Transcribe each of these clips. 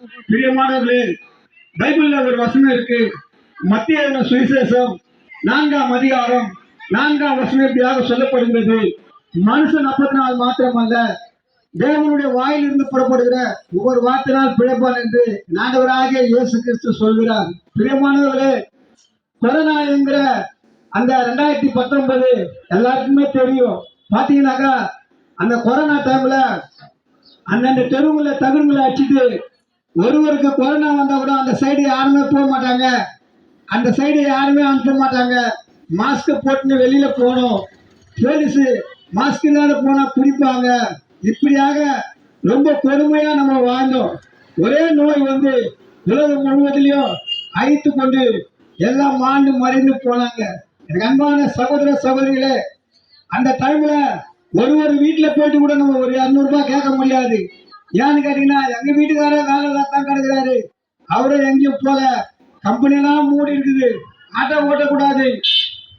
பிரியமானவர்களே பைபிள்ல ஒரு வசனம் இருக்கு. மத்திய சுவிசேஷம் நான்காம் அதிகாரம் நான்காம் வசனம் இப்படியாக சொல்லப்படுகிறது. மனுஷன் அப்பத்தினால் மாத்திரமல்ல தேவனுடைய வாயிலிருந்து புறப்படுகிற ஒவ்வொரு வார்த்தையினால் பிழைப்பான் என்று நாண்டவராகிய இயேசு கிறிஸ்து சொல்கிறார். பிரியமானவர்களே கொரோனா என்கிற அந்த ரெண்டாயிரத்தி பத்தொன்பது எல்லாருக்குமே தெரியும். பாத்தீங்கன்னாக்கா அந்த கொரோனா டைம்ல அந்தந்த தெருவுல தகுதிகளை அடிச்சுட்டு ஒருவருக்கு கொரோனா வந்தால் கூட அந்த சைடு யாருமே போக மாட்டாங்க. அந்த சைடு யாருமே அனுப்ப மாட்டாங்க. மாஸ்க் போட்டுன்னு வெளியில போகணும். போலீஸ் மாஸ்க் இல்லாத போனா பிடிப்பாங்க இப்படியாக ரொம்ப கொடுமையா நம்ம வாழ்ந்தோம். ஒரே நோய் வந்து உலகம் முழுவதிலையும் அழித்து கொண்டு எல்லாம் மாண்டு மறைந்து போனாங்க. எனக்கு அன்பான சகோதர சகோதரிகளே அந்த டைம்ல ஒரு ஒரு வீட்டில் போயிட்டு கூட நம்ம ஒரு இரநூறுபா கேட்க முடியாது. ஏன்னு கேட்டீங்கன்னா எங்க வீட்டுக்காரர் வேலை தான் கிடக்குறாரு. அவரும் எங்கேயும் போல கம்பெனிலாம் மூடி இருக்குது. ஆட்டோ ஓட்டக்கூடாது.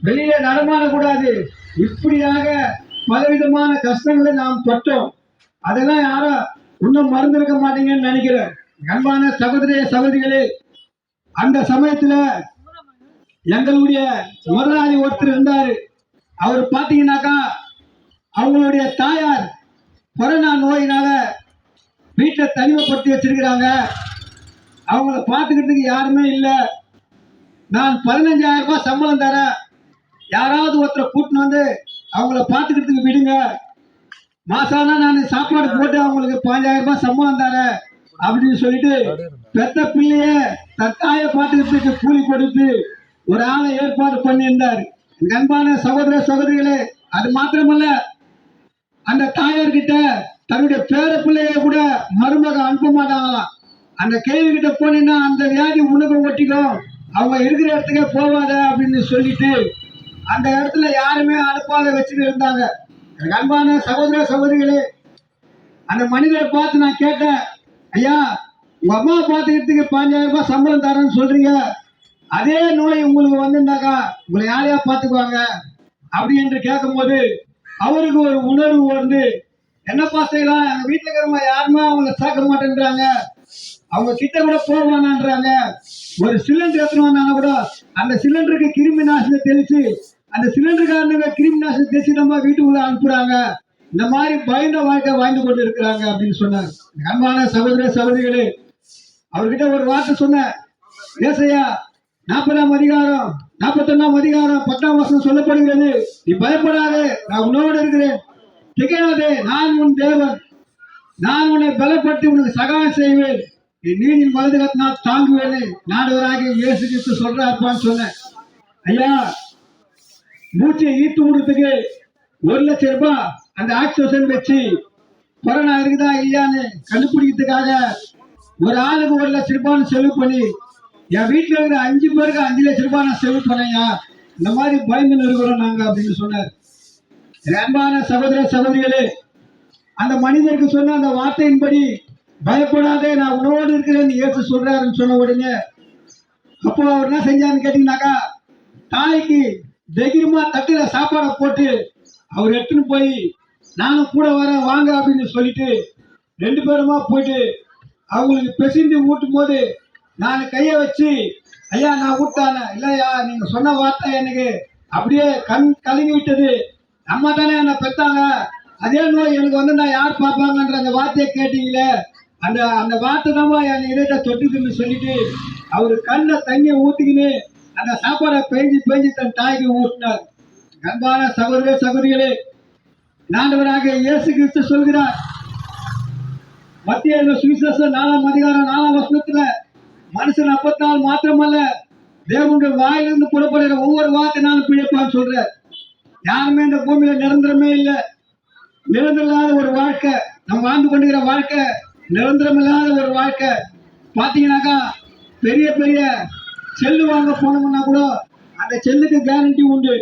வெளியே நடமாடக்கூடாது. இப்படியாக பலவிதமான கஷ்டங்களை நாம் பட்டோம் அதெல்லாம் யாரும் இன்னும் மறந்துருக்க மாட்டீங்கன்னு நினைக்கிறேன். அன்பான சகோதரிய சகோதரிகளே அந்த சமயத்துல எங்களுடைய முதலாளி ஒருத்தர் இருந்தாரு. அவர் பாத்தீங்கன்னாக்கா அவங்களுடைய தாயார் கொரோனா நோயினால வீட்டை தனிமைப்படுத்தி வச்சிருக்கிறாங்க. அவங்கள பார்த்துக்கிறதுக்கு யாருமே இல்லை. நான் பதினஞ்சாயிரம் ரூபாய் சம்பளம் தரேன். யாராவது ஒருத்தரை கூட்டின்னு வந்து அவங்கள பார்த்துக்கிறதுக்கு விடுங்க. மாசானா நான் சாப்பாடு போட்டு அவங்களுக்கு பாஞ்சாயிரம் ரூபாய் சம்பளம் தரேன் அப்படின்னு சொல்லிட்டு பெத்த பிள்ளைய தன் பார்த்துக்கிறதுக்கு கூலி கொடுத்து ஒரு ஆளை ஏற்பாடு பண்ணியிருந்தார். எங்க அன்பான சகோதர சகோதரிகளே அது மாத்திரமல்ல. அந்த தாயார்கிட்ட தன்னுடைய பேர பிள்ளைய கூட மருமக அனுப்ப மாட்டாங்களாம் அந்த கேள்வி கிட்ட போனீங்கன்னா அந்த வியாதி உனக்கு ஒட்டிக்கும் அவங்க இருக்கிற இடத்துக்கே போவாத அப்படின்னு சொல்லிட்டு அந்த இடத்துல யாருமே அனுப்பாத வச்சுட்டு இருந்தாங்க. எனக்கு அன்பான சகோதர சகோதரிகளே அந்த மனிதரை பார்த்து நான் கேட்டேன். ஐயா உங்க அம்மா பார்த்துக்கிறதுக்கு பாஞ்சாயிரம் ரூபாய் சம்பளம் தரேன்னு சொல்றீங்க. அதே நோய் உங்களுக்கு வந்திருந்தாக்கா உங்களை யாரையா பார்த்துக்குவாங்க? அப்படி என்று கேட்கும்போது அவருக்கு ஒரு உணர்வு வந்து என்னப்பா செய்யலாம்? எங்க வீட்டுல இருக்கிறவங்க யாருமே அவங்கள சேர்க்க மாட்டேன்றாங்க. அவங்க கிட்ட கூட போவானான்றாங்க ஒரு சிலிண்டர் எத்தனை வந்தாங்க கூட அந்த சிலிண்டருக்கு கிருமி நாசினி தெளிச்சு அந்த சிலிண்டருக்காரனுங்க கிருமி நாசினி தெளிச்சு நம்ம வீட்டுக்குள்ள அனுப்புறாங்க. இந்த மாதிரி பயந்த வாழ்க்கை வாழ்ந்து கொண்டு இருக்கிறாங்க அப்படின்னு சொன்னார். அன்பான சகோதர சகோதரிகளே அவர்கிட்ட ஒரு வார்த்தை சொன்னேன். ஏசையா நாற்பதாம் அதிகாரம் நாற்பத்தொன்னாம் அதிகாரம் பத்தாம் வருஷம் சொல்லப்படுகிறது. நீ பயப்படாதே நான் உன்னோடு இருக்கிறேன். திகையாதே நான் உன் தேவன். நான் உன்னை பலப்பட்டு உனக்கு சகாயம் செய்வேன். நீ நீரின் வலது கத்தினால் தாங்குவேனே. நாடுவராக இயேசு கிறிஸ்து சொல்றாருப்பான்னு சொன்னேன் ஐயா மூச்சை ஈர்த்து விடுறதுக்கு ஒரு லட்சம் ரூபாய் அந்த ஆக்சிஜன் வச்சு கொரோனா இருக்குதா இல்லையான்னு கண்டுபிடிக்கிறதுக்காக ஒரு ஆளுக்கு ஒரு லட்சம் ரூபான்னு செலவு பண்ணி என் வீட்டில் இருக்கிற அஞ்சு பேருக்கு அஞ்சு லட்சம் ரூபாய் நான் செலவு பண்ணேன் இந்த மாதிரி பயந்து நிறுவனம் நாங்கள் அப்படின்னு சொன்னார். அன்பான சகோதர சகோதரிகளே அந்த மனிதருக்கு சொன்ன அந்த வார்த்தையின்படி பயப்படாதே நான் உணவோடு இருக்கிறேன்னு இயேசு சொல்றாருன்னு சொன்ன உடனே அப்போ அவர் என்ன செஞ்சாருன்னு கேட்டீங்கன்னாக்கா தாய்க்கு தைரியமா தட்டுல சாப்பாடை போட்டு அவர் எடுத்துன்னு போய் நானும் கூட வரேன் வாங்க அப்படின்னு சொல்லிட்டு ரெண்டு பேருமா போயிட்டு அவங்களுக்கு பெசிந்து ஊட்டும் போது நான் கையை வச்சு ஐயா நான் ஊட்டானே இல்லையா நீங்க சொன்ன வார்த்தை எனக்கு அப்படியே கண் கலங்கி விட்டது. அம்மா தானே என்னை பெத்தாங்க? அதே நோய் எனக்கு வந்து நான் யார் பார்ப்பாங்கன்ற அந்த வார்த்தையை கேட்டீங்களே அந்த அந்த வார்த்தை தான் என் இதயத்தை தொட்டுக்குன்னு சொல்லிட்டு அவர் கண்ணை தண்ணியை ஊற்றிக்கின்னு அந்த சாப்பாடை பேஞ்சி பேஞ்சி தன் தாய்க்கு ஊட்டினார். அன்பான சகோதர சகோதரிகளே நாண்டவராக இயேசு கிறிஸ்து சொல்கிறார். மத்திய சுவிசேஷம் நாலாம் அதிகாரம் நாலாம் வருஷத்துல மனுஷன் அப்பத்தால் மாத்திரமல்ல தேவனுடைய வாயிலிருந்து புறப்படுகிற ஒவ்வொரு வார்த்தைனாலும் பிழைப்பான்னு சொல்ற யாருமே இந்த பூமியில நிரந்தரமே இல்லை. நிரந்தரமில்லாத ஒரு வாழ்க்கை நம்ம வாழ்ந்து கொண்டிருக்கிற வாழ்க்கை நிரந்தரமில்லாத ஒரு வாழ்க்கை. பார்த்தீங்கன்னாக்கா பெரிய பெரிய செல்லு வாங்க போனோம்னா கூட அந்த செல்லுக்கு கேரண்டி உண்டு.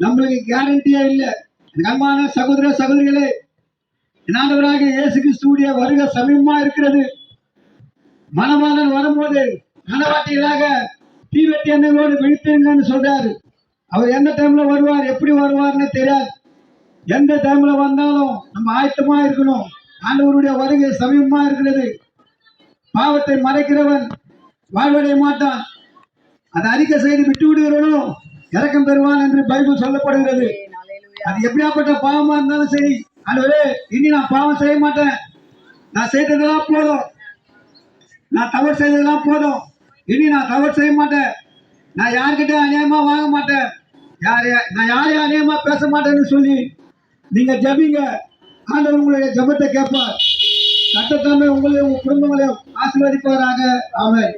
நம்மளுக்கு கேரண்டியே இல்லை. அன்பான சகோதர சகோதரிகளே இனாண்டவராக இயேசு கிறிஸ்துடைய வருக சமீபமா இருக்கிறது. மணவாளன் வரும்போது மனவாட்டிகளாக தீவெட்டி எண்ணங்களோடு விழித்திருங்கன்னு சொல்றாரு. அவர் எந்த டைம்ல வருவார் எப்படி வருவார்னு தெரியாது. எந்த டைம்ல வந்தாலும் நம்ம ஆயத்தமா இருக்கணும். ஆண்டவருடைய வருகை சமீபமா இருக்கிறது. பாவத்தை மறைக்கிறவன் வாழ்வடைய மாட்டான். அதை அறிக்கை செய்து விட்டு விடுகிறவனோ இறக்கம் பெறுவான் என்று பைபிள் சொல்லப்படுகிறது. அது எப்படியாப்பட்ட பாவமா இருந்தாலும் சரி. ஆண்டவரே இனி நான் பாவம் செய்ய மாட்டேன். நான் செய்ததெல்லாம் போதும். நான் தவறு செய்ததெல்லாம் போதும். இனி நான் தவறு செய்ய மாட்டேன். நான் யார்கிட்ட அநியாயமா வாங்க மாட்டேன். யார் யா- நான் யாரையும் அநியாயமா பேச மாட்டேன்னு சொல்லி நீங்க ஜபிங்க. ஆண்டவர் உங்களுடைய ஜெபத்தை கேட்பார். சட்டத்தாமே உங்களையும் உங்க குடும்பங்களையும் ஆசீர்வதிப்பாராக ஆமென்.